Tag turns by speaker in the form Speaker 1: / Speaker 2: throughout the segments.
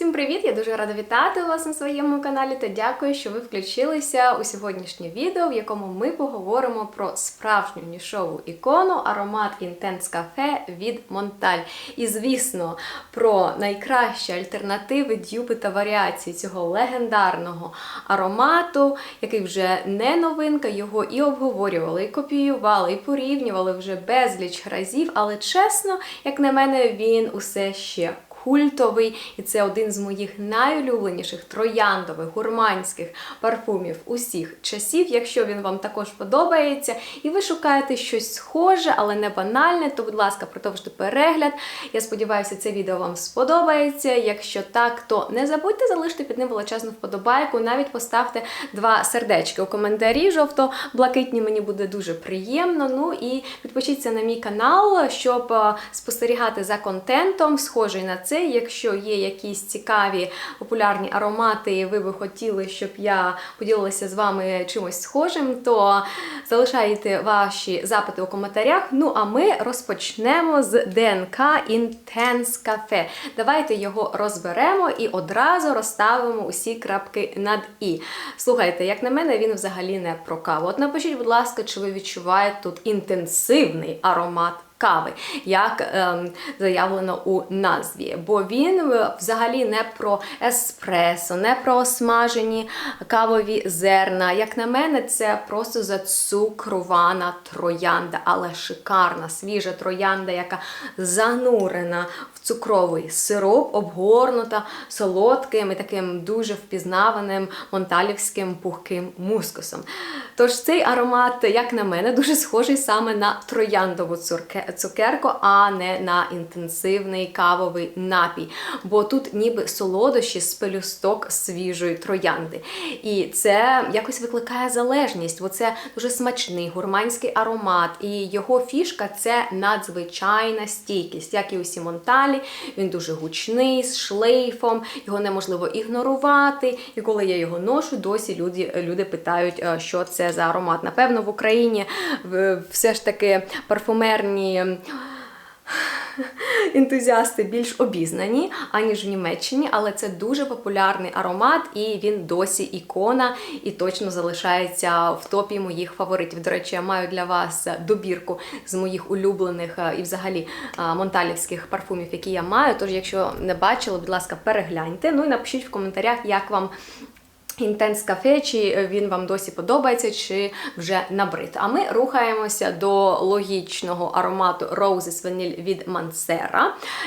Speaker 1: Всім привіт! Я дуже рада вітати вас на своєму каналі та дякую, що ви включилися у сьогоднішнє відео, в якому ми поговоримо про справжню нішову ікону аромат Intense Cafe від Монталь. І, звісно, про найкращі альтернативи, дюпи та варіації цього легендарного аромату, який вже не новинка, його і обговорювали, і копіювали, і порівнювали вже безліч разів, але чесно, як на мене, він усе ще культовий, і це один з моїх найулюбленіших трояндових гурманських парфумів усіх часів. Якщо він вам також подобається, і ви шукаєте щось схоже, але не банальне, то, будь ласка, продовжуйте перегляд. Я сподіваюся, це відео вам сподобається. Якщо так, то не забудьте залишити під ним величезну вподобайку. Навіть поставте два сердечки у коментарі. Жовто-блакитні мені буде дуже приємно. Ну і підпишіться на мій канал, щоб е, спостерігати за контентом, схожий на це. Якщо є якісь цікаві популярні аромати, і ви би хотіли, щоб я поділилася з вами чимось схожим, то залишайте ваші запити у коментарях. Ну а ми розпочнемо з ДНК Intense Cafe. Давайте його розберемо і одразу розставимо усі крапки над І. Слухайте, як на мене, він взагалі не про каву. От напишіть, будь ласка, чи ви відчуваєте тут інтенсивний аромат кави, як ем, заявлено у назві. Бо він е, взагалі не про еспресо, не про осмажені кавові зерна. Як на мене, це просто зацукрована троянда, але шикарна, свіжа троянда, яка занурена в цукровий сироп, обгорнута солодким і таким дуже впізнаваним монталівським пухким мускусом. Тож цей аромат, як на мене, дуже схожий саме на трояндову цукерку, а не на інтенсивний кавовий напій. Бо тут ніби солодощі з пелюсток свіжої троянди. І це якось викликає залежність, бо це дуже смачний гурманський аромат. І його фішка це надзвичайна стійкість, як і усі монталі. Він дуже гучний, з шлейфом, його неможливо ігнорувати. І коли я його ношу, досі люди, люди питають, е, що це за аромат. Напевно, в Україні все ж таки парфумерні. Ентузіасти більш обізнані, аніж в Німеччині, але це дуже популярний аромат, і він досі ікона і точно залишається в топі моїх фаворитів. До речі, я маю для вас добірку з моїх улюблених е, і взагалі е, монталівських парфумів, які я маю. Тож, якщо не бачили, будь ласка, перегляньте. Ну і напишіть в коментарях, як вам. Інтенс кафе, чи він вам досі подобається, чи вже набрид. А ми рухаємося до логічного аромату Roses Vanille від Mansera.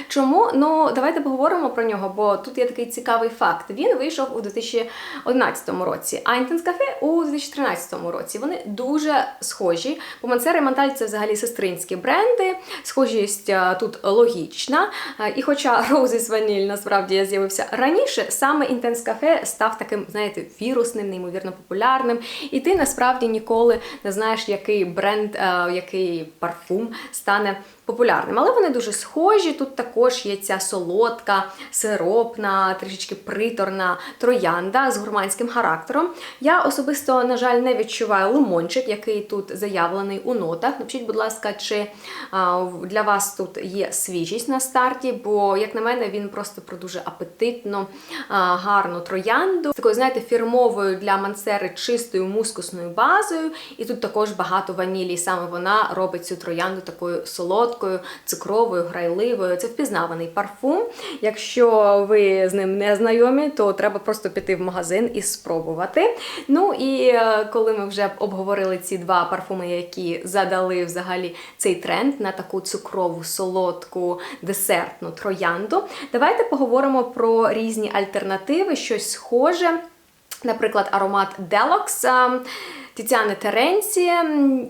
Speaker 1: Чому? Ну, давайте поговоримо про нього, бо тут є такий цікавий факт. Він вийшов у 2011 році, а Інтенс кафе у 2013 році. Вони дуже схожі. Бо Mansera і Монталь це взагалі сестринські бренди. Схожість тут логічна. І хоча Roses Vanille насправді з'явився раніше, саме Інтенс кафе став таким, знаєте, вірусним, неймовірно популярним. І ти насправді ніколи не знаєш, який бренд, е, який парфум стане популярним. Але вони дуже схожі. Тут також є ця солодка, сиропна, трішечки приторна троянда з гурманським характером. Я особисто, на жаль, не відчуваю лимончик, який тут заявлений у нотах. Напишіть, будь ласка, чи для вас тут є свіжість на старті, бо, як на мене, він просто про дуже апетитну, гарну троянду. Такою, знаєте, фірмовою для мансери чистою мускусною базою. І тут також багато ванілі. Саме вона робить цю троянду такою солодкою, цукровою, грайливою. Це впізнаваний парфум. Якщо ви з ним не знайомі, то треба просто піти в магазин і спробувати. Ну і е, коли ми вже обговорили ці два парфуми, які задали взагалі цей тренд на таку цукрову, солодку, десертну троянду, давайте поговоримо про різні альтернативи, щось схоже. Наприклад, аромат ем, Тетяни Теренці.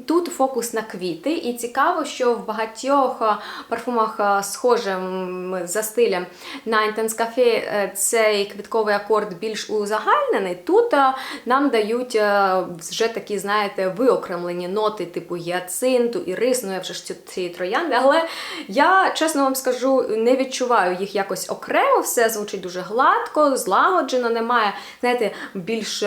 Speaker 1: Тут фокус на квіти, і цікаво, що в багатьох е, парфумах е, схожим за стилем на Intense Cafe е, цей квітковий акорд більш узагальнений. Тут нам дають вже такі, знаєте, виокремлені ноти, типу гіацинту, ірис, ну я вже ж ці троянди. Але я, чесно вам скажу, не відчуваю їх якось окремо. Все звучить дуже гладко, злагоджено, немає, знаєте, більш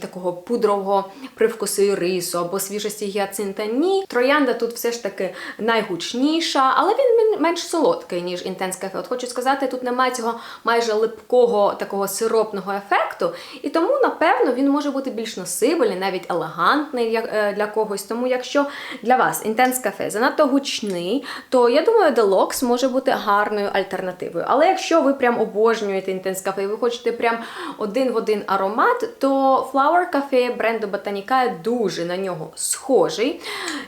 Speaker 1: такого пудрового привкуси рису або свіжості гіацинта. Ні. Троянда тут все ж таки найгучніша, але він менш солодкий, ніж інтенс кафе. От хочу сказати, тут немає цього майже липкого такого сиропного ефекту. І тому, напевно, він може бути більш носибельний, навіть елегантний е, для когось. Тому, якщо для вас інтенс кафе занадто гучний, то я думаю, Deluxe може бути гарною альтернативою. Але якщо ви прям обожнюєте інтенс кафе і ви хочете прям один в один аромат, то Flower Cafe бренду Botanica дуже на нього схожий.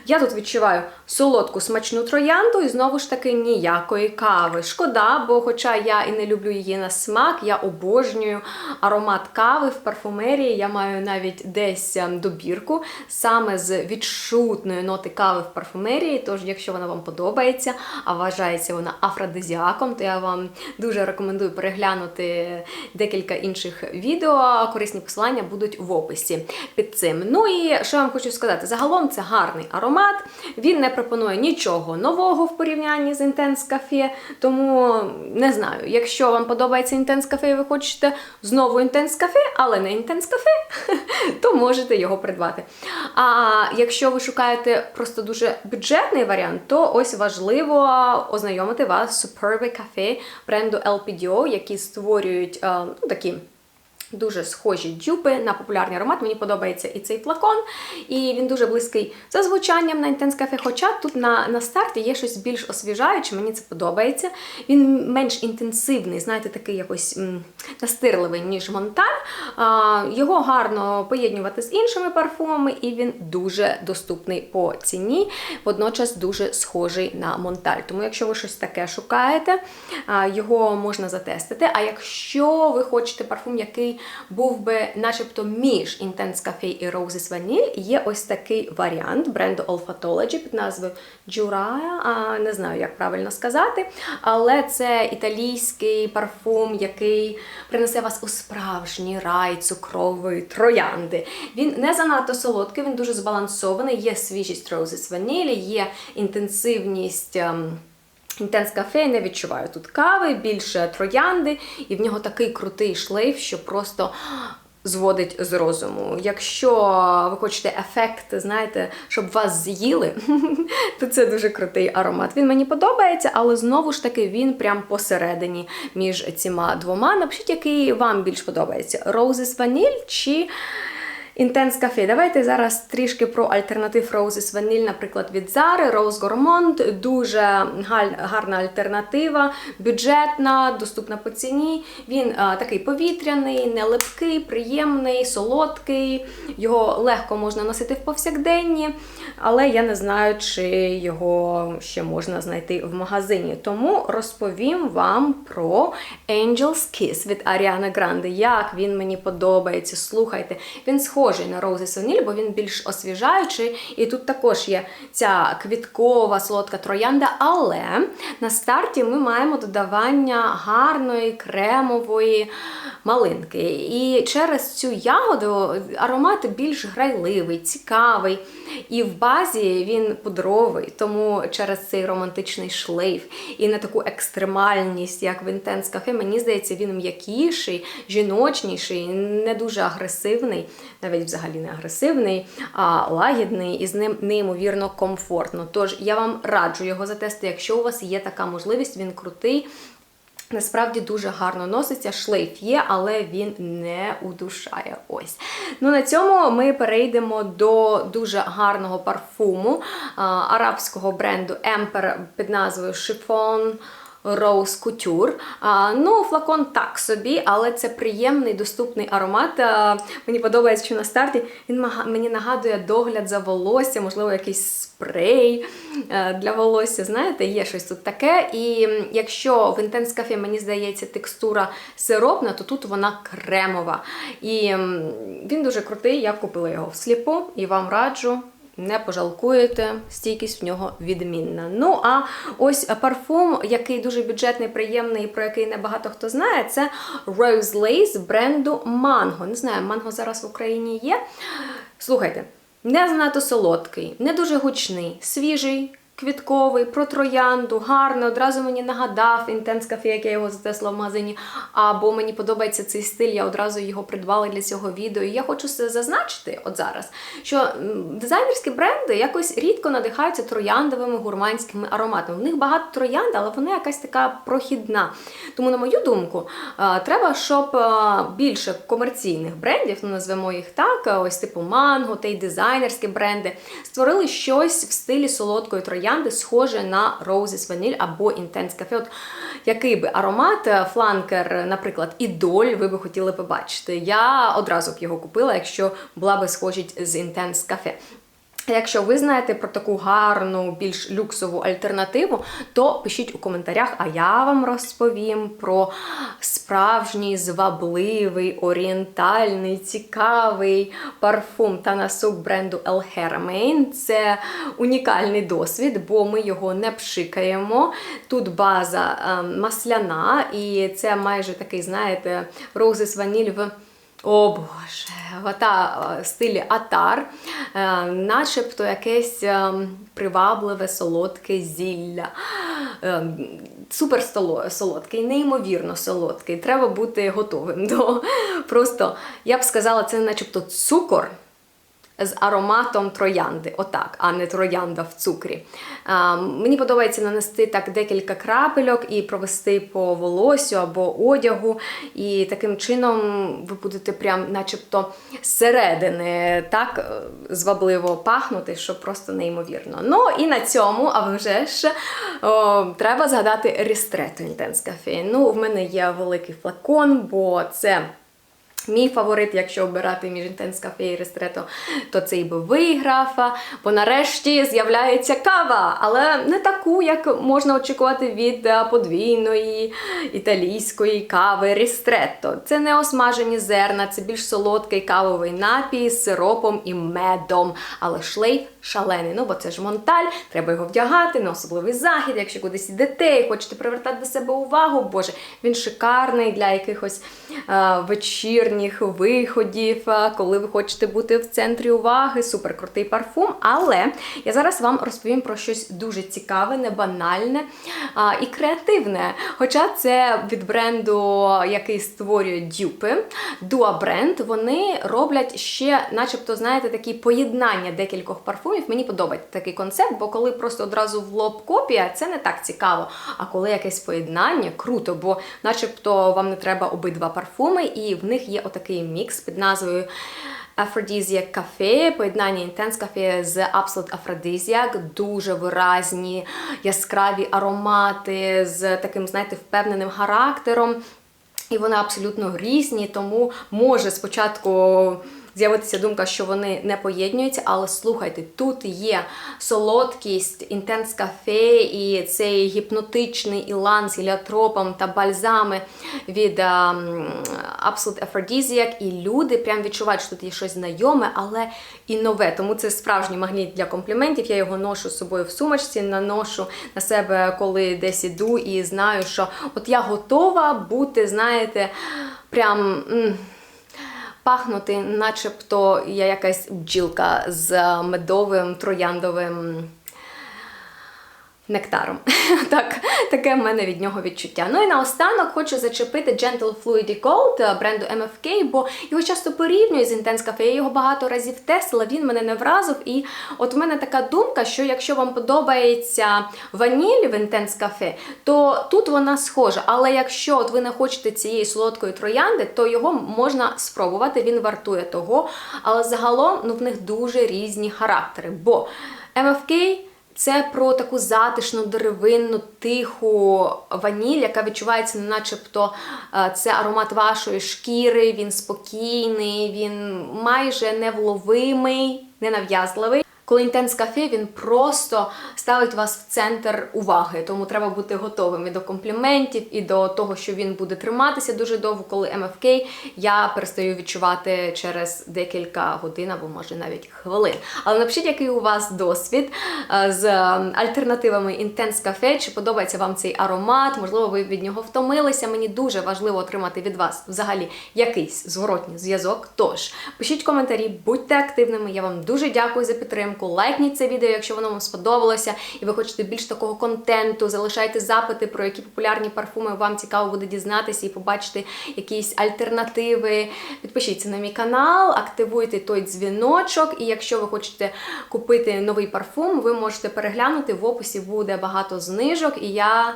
Speaker 1: Я тут відчуваю солодку смачну троянду і знову ж таки ніякої кави. Шкода, бо хоча я і не люблю її на смак, я обожнюю аромат кави в парфумерії. Я маю навіть десь ем, добірку саме з відчутної ноти кави в парфумерії. Тож, якщо вона вам подобається, а вважається вона афродизіаком, то я вам дуже рекомендую переглянути декілька інших відео. Корисні посилання будуть в описі під цим. Ну і що я вам хочу сказати? Загалом це гарний аромат. Він не пропонує нічого нового в порівнянні з Intense Cafe, тому не знаю, якщо вам подобається Intense Cafe і ви хочете знову Intense Cafe, але не Intense Cafe, то можете його придбати. А якщо ви шукаєте просто дуже бюджетний варіант, то ось важливо ознайомити вас з Superbe Cafe бренду LPDO, які створюють е, ну, такі. Дуже схожі дюпи на популярний аромат. Мені подобається і цей флакон, і він дуже близький за звучанням на Intense Cafe. Хоча тут на, на старті є щось більш освіжаюче, мені це подобається. Він менш інтенсивний, знаєте, такий якось настирливий, ніж Монталь. А, його гарно поєднувати з іншими парфумами, і він дуже доступний по ціні, водночас дуже схожий на Монталь. Тому, якщо ви щось таке шукаєте, його можна затестити. А якщо ви хочете парфум, який був би начебто між Intense Cafe і Roses Vanille, є ось такий варіант бренду Olfatology під назвою Juraya, не знаю, як правильно сказати, але це італійський парфум, який принесе вас у справжній рай цукрової троянди. Він не занадто солодкий, він дуже збалансований, є свіжість Roses Vanille, є інтенсивність. Інтенс кафе не відчуваю тут кави, більше троянди, і в нього такий крутий шлейф, що просто зводить з розуму. Якщо ви хочете ефект, знаєте, щоб вас з'їли, то це дуже крутий аромат. Він мені подобається, але знову ж таки він прям посередині між цими двома. Напишіть, який вам більш подобається: Roses Vanille чи Intense Cafe. Давайте зараз трішки про альтернатив Roses Vanille, наприклад, від Zara, Rose Gourmand. Дуже гарна альтернатива, бюджетна, доступна по ціні. Він а, такий повітряний, не липкий, приємний, солодкий. Його легко можна носити в повсякденні, але я не знаю, чи його ще можна знайти в магазині. Тому розповім вам про Angel's Kiss від Ariana Grande. Як він мені подобається. Слухайте, він схожий на Roses Vanille, бо він більш освіжаючий. І тут також є ця квіткова солодка троянда. Але на старті ми маємо додавання гарної кремової малинки. І через цю ягоду аромат більш грайливий, цікавий. І в базі він пудровий, тому через цей романтичний шлейф і на таку екстремальність, як в Intense Cafe, мені здається, він м'якіший, жіночніший, не дуже агресивний, взагалі не агресивний, а лагідний і з ним неймовірно комфортно. Тож я вам раджу його затестити, якщо у вас є така можливість, він крутий. Насправді дуже гарно носиться, шлейф є, але він не удушає. Ось. Ну на цьому ми перейдемо до дуже гарного парфуму а, арабського бренду Emper під назвою Chiffon Rose Couture. А, ну, флакон так собі, але це приємний, доступний аромат. А, мені подобається, що на старті він мені нагадує догляд за волоссям, можливо, якийсь спрей е, для волосся. Знаєте, є щось тут таке. І якщо в Intense Cafe, мені здається, текстура сиропна, то тут вона кремова. І він дуже крутий, я купила його всліпу і вам раджу. Не пожалкуєте, стійкість в нього відмінна. Ну а ось парфум, який дуже бюджетний, приємний, про який не багато хто знає, це Rose Lace бренду Mango. Не знаю, Mango зараз в Україні є. Слухайте, не занадто солодкий, не дуже гучний, свіжий, квітковий, про троянду, гарний, одразу мені нагадав Intense Cafe, як я його затесла в магазині. Або мені подобається цей стиль, я одразу його придбала для цього відео. І я хочу зазначити от зараз, що дизайнерські бренди якось рідко надихаються трояндовими гурманськими ароматами. В них багато троянд, але вона якась така прохідна. Тому, на мою думку, е, треба, щоб е, більше комерційних брендів, ну назвемо їх так, е, ось типу Манго та й дизайнерські бренди, створили щось в стилі солодкої троянди, схоже на Roses Vanille або Intense Cafe. От який би аромат, е, фланкер, наприклад, Ідоль, ви би хотіли побачити. Я одразу б його купила, якщо була би схожість з Intense Cafe. Якщо ви знаєте про таку гарну, більш люксову альтернативу, то пишіть у коментарях, а я вам розповім про справжній звабливий, орієнтальний, цікавий парфум та насук бренду El Hermain. Це унікальний досвід, бо ми його не пшикаємо. Тут база е, масляна, і це майже такий, знаєте, Roses Vanille в о Боже, та е, стилі атар, е, начебто якесь е, привабливе солодке зілля. Супер солодкий, неймовірно солодкий. Треба бути готовим до просто, я б сказала, це начебто цукор з ароматом троянди, отак, а не троянда в цукрі. А, мені подобається нанести так декілька крапельок і провести по волосю або одягу. І таким чином ви будете прям, начебто, зсередини так е, звабливо пахнути, що просто неймовірно. Ну і на цьому, а вже ж о, треба згадати Рістретто Intense Cafe. Ну, в мене є великий флакон, бо це. Мій фаворит, якщо обирати між Intense Cafe і Ristretto, то цей би виграв. Бо нарешті з'являється кава, але не таку, як можна очікувати від е, подвійної італійської кави Ristretto. Це не осмажені зерна, це більш солодкий кавовий напій з сиропом і медом. Але шлейф шалений. Ну, бо це ж монталь, треба його вдягати на особливий захід, якщо кудись ідете і хочете привертати до себе увагу. Боже, він шикарний для якихось е, вечірніх виходів, е, коли ви хочете бути в центрі уваги. Супер крутий парфум. Але я зараз вам розповім про щось дуже цікаве, не банальне а, і креативне. Хоча це від бренду, який створює дюпи, Dua бренд, вони роблять ще, начебто, знаєте, такі поєднання декількох парфумів. Мені подобається такий концепт, бо коли просто одразу в лоб копія, це не так цікаво. А коли якесь поєднання, круто, бо начебто вам не треба обидва парфуми, і в них є отакий мікс під назвою. Aphrodisiac Cafe, поєднання Intense Cafe з Absolute Aphrodisiac, дуже виразні, яскраві аромати з таким, знаєте, впевненим характером. І вони абсолютно різні, тому може спочатку з'явитися думка, що вони не поєднуються, але слухайте, тут є солодкість, інтенс кафе і цей гіпнотичний ілан з геліотропом та бальзами від ем, Absolute Aphrodisiac, і люди прям відчувають, що тут є щось знайоме, але і нове. Тому це справжній магніт для компліментів. Я його ношу з собою в сумочці, наношу на себе, коли десь іду, і знаю, що от я готова бути, знаєте, прям. Пахнути, начебто я якась бджілка з медовим трояндовим нектаром. так, таке в мене від нього відчуття. Ну і наостанок хочу зачепити Gentle Fluidy Gold бренду MFK, бо його часто порівнюють з Intense Cafe. Я його багато разів тестила, він мене не вразив. І от у мене така думка, що якщо вам подобається ваніль в Intense Cafe, то тут вона схожа. Але якщо от ви не хочете цієї солодкої троянди, то його можна спробувати, він вартує того. Але загалом ну, в них дуже різні характери. Бо MFK це про таку затишну, деревинну, тиху ваніль, яка відчувається, начебто е, це аромат вашої шкіри, він спокійний, він майже невловимий, ненав'язливий. Коли Intense Cafe, він просто ставить вас в центр уваги, тому треба бути готовим і до компліментів, і до того, що він буде триматися дуже довго, коли MFK я перестаю відчувати через декілька годин або може навіть хвилин. Але напишіть, який у вас досвід е, з альтернативами Intense Cafe, чи подобається вам цей аромат, можливо, ви від нього втомилися. Мені дуже важливо отримати від вас взагалі якийсь зворотній зв'язок. Тож пишіть коментарі, будьте активними. Я вам дуже дякую за підтримку. Підтримку. Лайкніть це відео, якщо воно вам сподобалося, і ви хочете більш такого контенту. Залишайте запити, про які популярні парфуми вам цікаво буде дізнатися і побачити якісь альтернативи. Підпишіться на мій канал, активуйте той дзвіночок. І якщо ви хочете купити новий парфум, ви можете переглянути. В описі буде багато знижок, і я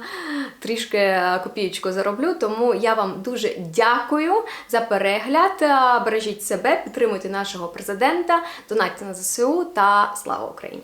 Speaker 1: трішки копієчку зароблю. Тому я вам дуже дякую за перегляд. Бережіть себе, підтримуйте нашого президента, донатьте на ЗСУ слава Україні!